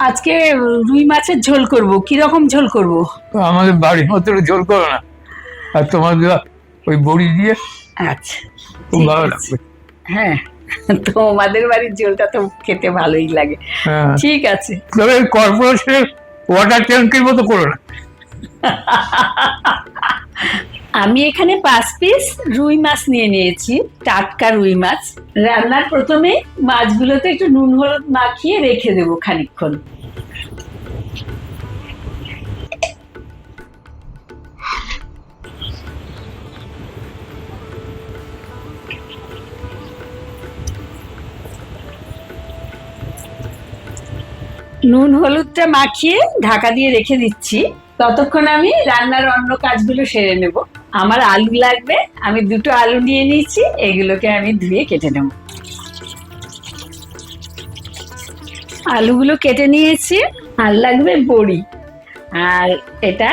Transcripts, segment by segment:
আজকে রুই মাছের ঝোল করব। কি রকম ঝোল করব? আমাদের বাড়ির মতো ঝোল করো না। আর তোমার ওই বড়ি দিয়ে আচ্ছা খুব ভালো লাগবে। হ্যাঁ তোমাদের বাড়ির ঝোলটা তো খেতে ভালোই লাগে। হ্যাঁ। ঠিক আছে। তবে কর্পোরেশনের ওয়াটার ট্যাঙ্কের মতো করো না। আমি এখানে পাঁচ পিস রুই মাছ নিয়ে নিয়েছি, টাটকা রুই মাছ। রান্নার প্রথমে মাছগুলোতে একটু নুন, হলুদ মাখিয়ে রেখে দেবো খানিকক্ষণ। নুন, হলুদটা মাখিয়ে ঢাকা দিয়ে রেখে দিচ্ছি। ততক্ষণ আমি রান্নার অন্য কাজগুলো সেরে নেব। আমার আলু লাগবে, আমি দুটো আলু নিয়ে নিয়েছি, এগুলোকে আমি ধুয়ে কেটে নেব। আলুগুলো কেটে নিয়েছি, আর লাগবে বড়ি। আর এটা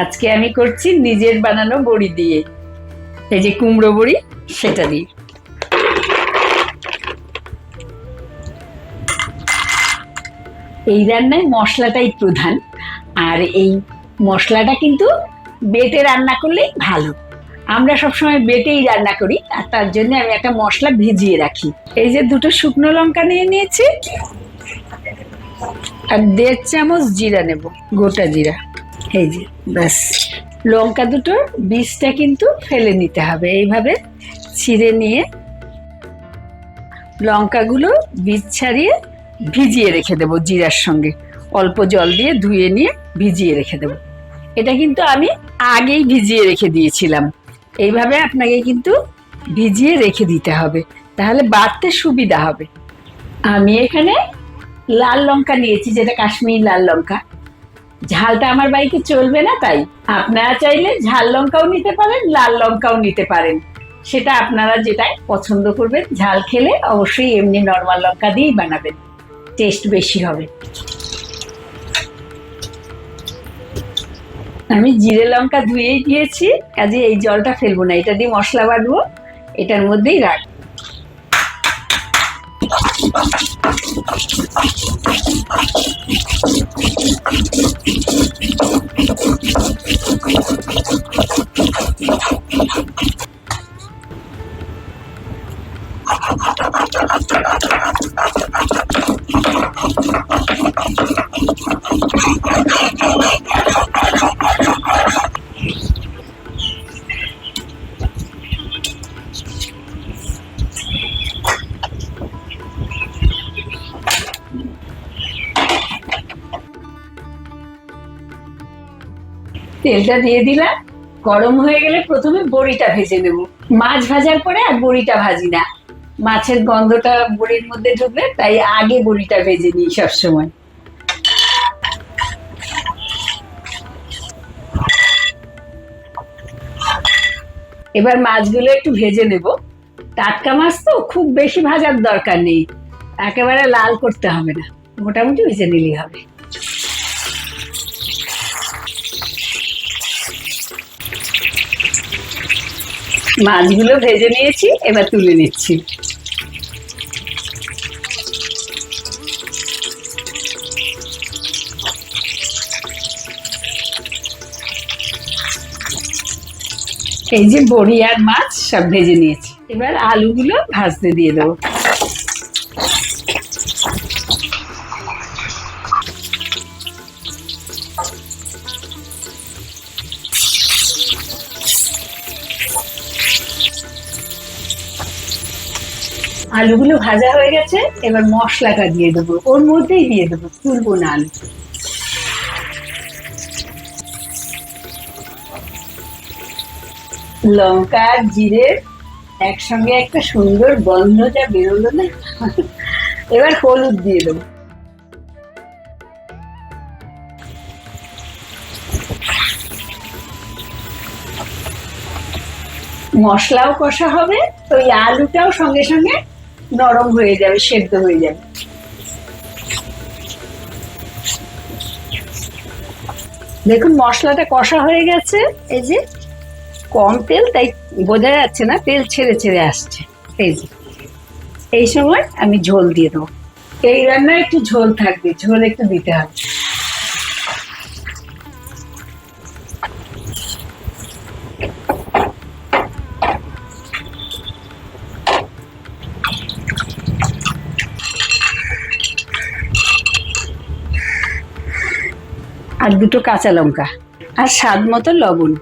আজকে আমি করছি নিজের বানানো বড়ি দিয়ে। এই যে কুমড়ো বড়ি, সেটা দিয়ে। এই রান্নায় মশলাটাই প্রধান, আর এই মশলাটা কিন্তু বেটে রান্না করলেই ভালো। আমরা সবসময় বেটেই রান্না করি, আর তার জন্য আমি একটা মশলা ভিজিয়ে রাখি। এই যে দুটো শুকনো লঙ্কা নিয়ে নিয়েছি, আর দেড় চামচ জিরা নেব, গোটা জিরা। এই যে, ব্যাস। লঙ্কা দুটোর বীজটা কিন্তু ফেলে নিতে হবে, এইভাবে ছিঁড়ে নিয়ে লঙ্কাগুলো বীজ ছাড়িয়ে ভিজিয়ে রেখে দেবো জিরার সঙ্গে। অল্প জল দিয়ে ধুয়ে নিয়ে ভিজিয়ে রেখে দেবো। এটা কিন্তু আমি আগেই ভিজিয়ে রেখে দিয়েছিলাম। এইভাবে আপনাকে কিন্তু ভিজিয়ে রেখে দিতে হবে। তাহলে বাড়তে সুবিধা হবে। আমি এখানে লাল লঙ্কা নিয়েছি, যেটা কাশ্মীর লাল লঙ্কা। ঝালটা আমার বাড়িতে চলবে না তাই। আপনারা চাইলে ঝাল লঙ্কাও নিতে পারেন, লাল লঙ্কাও নিতে পারেন। সেটা আপনারা যেটা পছন্দ করবেন, ঝাল খেলে অবশ্যই এমনি নর্মাল লঙ্কা দিয়েই বানাবেন। টেস্ট বেশি হবে। আমি জিরে লঙ্কা ধুয়েই দিয়েছি, কাজে এই জলটা ফেলব না, এটা দিয়ে মশলা বাটবো, এটার মধ্যেই রাখ। তেলটা দিয়ে দিলাম। গরম হয়ে গেলে প্রথমে বড়িটা ভেজে নেব। মাছ ভাজার পরে আর বড়িটা ভাজি না। মাছের গন্ধটা বড়ির মধ্যে ঢুকলে তাই আগে বড়িটা ভেজে নিই সবসময়। এবার মাছগুলো একটু ভেজে নেব। টাটকা মাছ তো খুব বেশি ভাজার দরকার নেই। একেবারে লাল করতে হবে না। মোটামুটি ভেজে নিলেই হবে। মাছগুলো ভেজে নিয়েছি, এবার তুলে নিচ্ছি। এই যে বড়িয়ার মাছ সব ভেজে নিয়েছি। এবার আলুগুলো ভাজতে দিয়ে দেবো। আলুগুলো ভাজা হয়ে গেছে, এবার মশলাটা দিয়ে দেবো। ওর মধ্যেই দিয়ে দেবো তুলবো না আলু। লঙ্কা জিরে একসঙ্গে একটা সুন্দর গন্ধ যা বেরোলো না। এবার হলুদ দিয়ে দেবো। মশলাও কষা হবে, তো ওই আলুটাও সঙ্গে সঙ্গে নরম হয়ে যাবে, সেদ্ধ হয়ে যাবে। দেখুন, মশলাটা কষা হয়ে গেছে। এই যে কম তেল, তাই বোঝা যাচ্ছে না, তেল ছেড়ে ছেড়ে আসছে। এই যে, এই সময় আমি ঝোল দিয়ে দেবো। এই রান্নায় একটু ঝোল থাকবে, ঝোল একটু দিতে হবে। দুটো কাঁচা লঙ্কা আর স্বাদ মতো লবণ।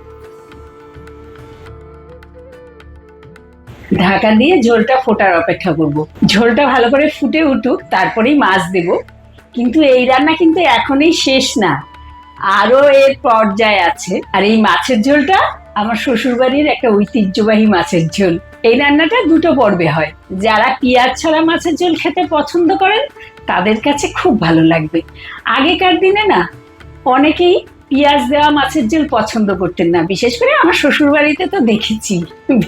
ঢাকা দিয়ে ঝোলটা ফোটার অপেক্ষা করব। ঝোলটা ভালো করে ফুটে উঠুক, তারপরেই মাছ দেব। কিন্তু এই রান্না কিন্তু এখনই শেষ না। আরও এর পর্যায়ে আছে। আর এই মাছের ঝোলটা আমার শ্বশুরবাড়ির একটা ঐতিহ্যবাহী মাছের ঝোল। এই রান্নাটা দুটো পর্বে হয়। যারা পেঁয়াজ ছাড়া মাছের ঝোল খেতে পছন্দ করেন, তাদের কাছে খুব ভালো লাগবে। আগেকার দিনে না অনেকেই পেঁয়াজ দেওয়া মাছের ঝোল পছন্দ করতেন না। বিশেষ করে আমার শ্বশুর বাড়িতে তো দেখেছি,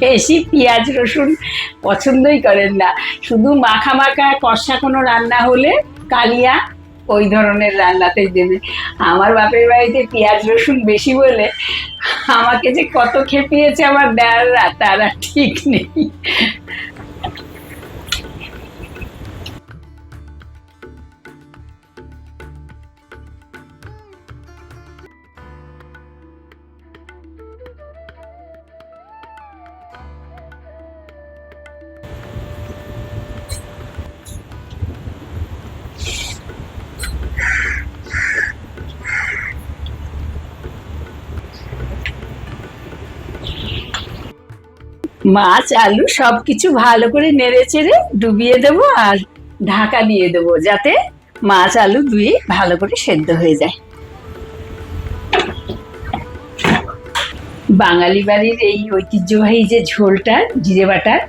বেশি পেঁয়াজ, রসুন পছন্দই করেন না। শুধু মাখা মাখা কষা কোনো রান্না হলে কালিয়া ওই ধরনের রান্নাতেই দেবে। আমার বাপের বাড়িতে পেঁয়াজ, রসুন বেশি বলে আমাকে যে কত খেপিয়েছে আমার দেয়াররা তারা ঠিক নেই। মাছ, আলু, সবকিছু ভালো করে নেড়ে চেড়ে ডুবিয়ে দেবো আর ঢাকা দিয়ে দেবো যাতে মাছ, আলু দুই ভালো করে সেদ্ধ হয়ে যায়। বাঙালি বাড়ির এই ঐতিহ্যবাহী যে ঝোলটা, জিরে বাটার,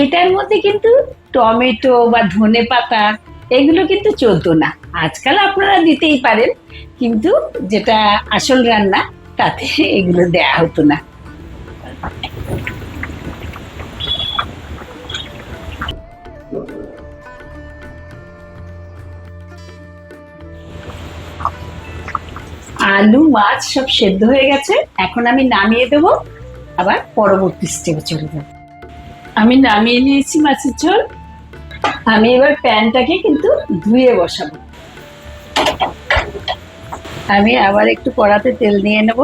এটার মধ্যে কিন্তু টমেটো বা ধনে পাতা, এগুলো কিন্তু চলতো না। আজকাল আপনারা দিতেই পারেন, কিন্তু যেটা আসল রান্না, তাতে এগুলো দেয়া হতো না। আলু, মাছ সব সেদ্ধ হয়ে গেছে। এখন আমি নামিয়ে দেবো। আবার পরবর্তী স্টেপে চলে যাব। আমি নামিয়ে নিয়েছি মাছের ঝোল। আমি এবার প্যানটাকে কিন্তু ধুয়ে বসাবো। আমি আবার একটু কড়াতে তেল নিয়ে নেব।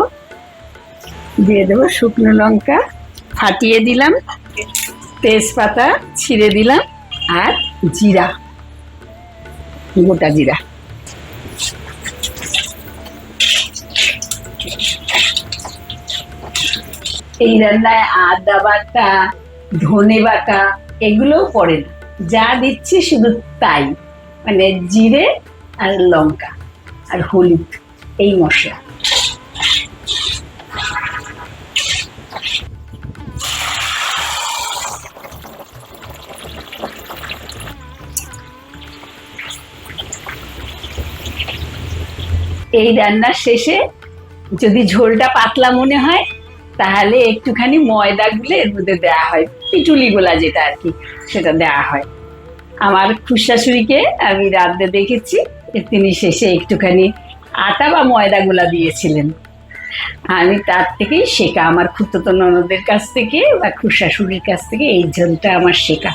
দিয়ে দেবো শুকনো লঙ্কা। ফাটিয়ে দিলাম। তেজপাতা ছিঁড়ে দিলাম। আর জিরা, গোটা জিরা। এই রান্নায় আদা বাটা, ধনে বাটা এগুলোও পড়ে না। যা দিচ্ছি শুধু তাই। মানে জিরে আর লঙ্কা আর হলুদ, এই মশলা। এই রান্নার শেষে যদি ঝোলটা পাতলা মনে হয় তাহলে একটুখানি ময়দা গুলে এর মধ্যে দেওয়া হয়। পিটুলি গোলা যেটা আর কি, সেটা দেওয়া হয়। আমার খুশাশুড়িকে আমি রাঁধতে দেখেছি, তিনি শেষে একটুখানি আটা বা ময়দা গুলা দিয়েছিলেন। আমি তার থেকেই শেখা, আমার খুঁততো ননদের কাছ থেকে বা খুশাশুড়ির কাছ থেকে এই ঝোলটা আমার শেখা।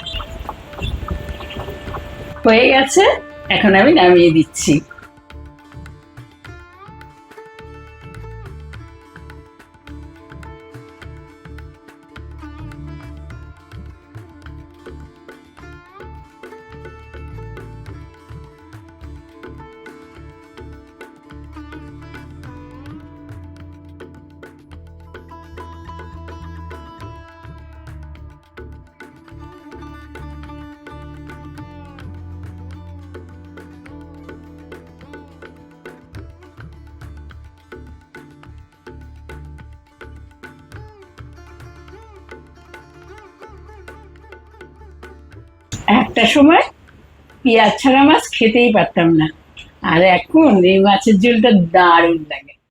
হয়ে গেছে, এখন আমি নামিয়ে দিচ্ছি। একটা সময় পেঁয়াজ ছাড়া মাছ খেতেই পারতাম না। আর এখন এই মাছের ঝোলটা দারুণ লাগে।